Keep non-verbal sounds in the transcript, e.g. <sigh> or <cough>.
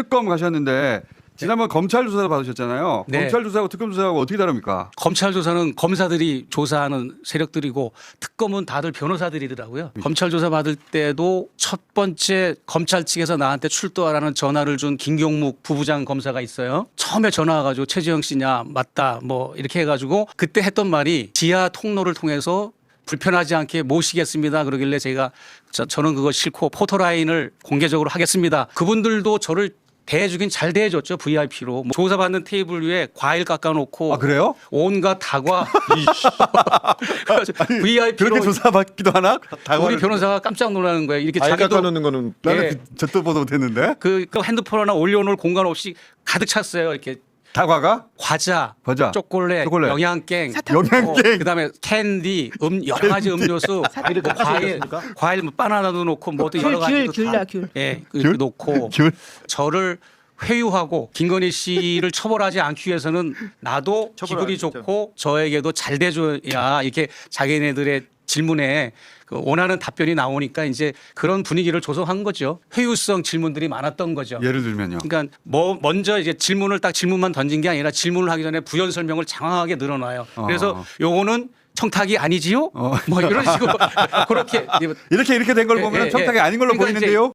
특검 가셨는데 지난번 검찰 조사 받으셨잖아요. 네. 검찰 조사하고 특검 조사하고 어떻게 다릅니까? 검찰 조사는 검사들이 조사하는 세력들이고 특검은 다들 변호사들이더라고요. 검찰 조사 받을 때도 첫 번째 검찰 측에서 나한테 출두하라는 전화를 준 김경묵 부부장 검사가 있어요. 처음에 전화 와가지고 최지영 씨냐 맞다 뭐 이렇게 해가지고 그때 했던 말이 지하 통로를 통해서 불편하지 않게 모시겠습니다. 그러길래 제가 저, 저는 그거 싫고 포토라인을 공개적으로 하겠습니다. 그분들도 저를 대해주긴 잘 대해줬죠 VIP로 뭐 조사받는 테이블 위에 과일 깎아놓고 아 그래요? 온갖 다과 VIP로 <laughs> 그렇게 조사받기도 하나? 우리 다과를 변호사가 깜짝 놀라는 거예요. 이렇게 아예 자기도 깎아놓는 거는 나는 예. 그, 저도 보도 못했는데 그, 그 핸드폰 하나 올려놓을 공간 없이 가득 찼어요. 이렇게 다과가 과자, 과자, 초콜릿, 초콜릿. 영양갱, 영양갱. 어, 그다음에 캔디, 음 여러 가지 음료수, 뭐 과일, 올렸습니까? 과일 뭐 바나나도 놓고 뭐또 여러 가지 귤, 귤이야, 귤. 예, 그 귤? 놓고 <laughs> 귤? 저를 회유하고 김건희 씨를 처벌하지 않기 위해서는 나도 기분이. 좋고 저에게도 잘 돼줘야 이렇게 자기네들의 질문에 그 원하는 답변이 나오니까 이제 그런 분위기를 조성한 거죠. 회유성 질문들이 많았던 거죠. 예를 들면요. 그러니까 뭐 먼저 이제 질문을 딱 질문만 던진 게 아니라 질문을 하기 전에 부연 설명을 장황하게 늘어놔요. 그래서 어. 요거는 청탁이 아니지요? 어. 뭐 이런 식으로 <laughs> 그렇게 이렇게 이렇게 된걸 예, 보면 예, 청탁이 예. 아닌 걸로 그러니까 이제 보이는데요.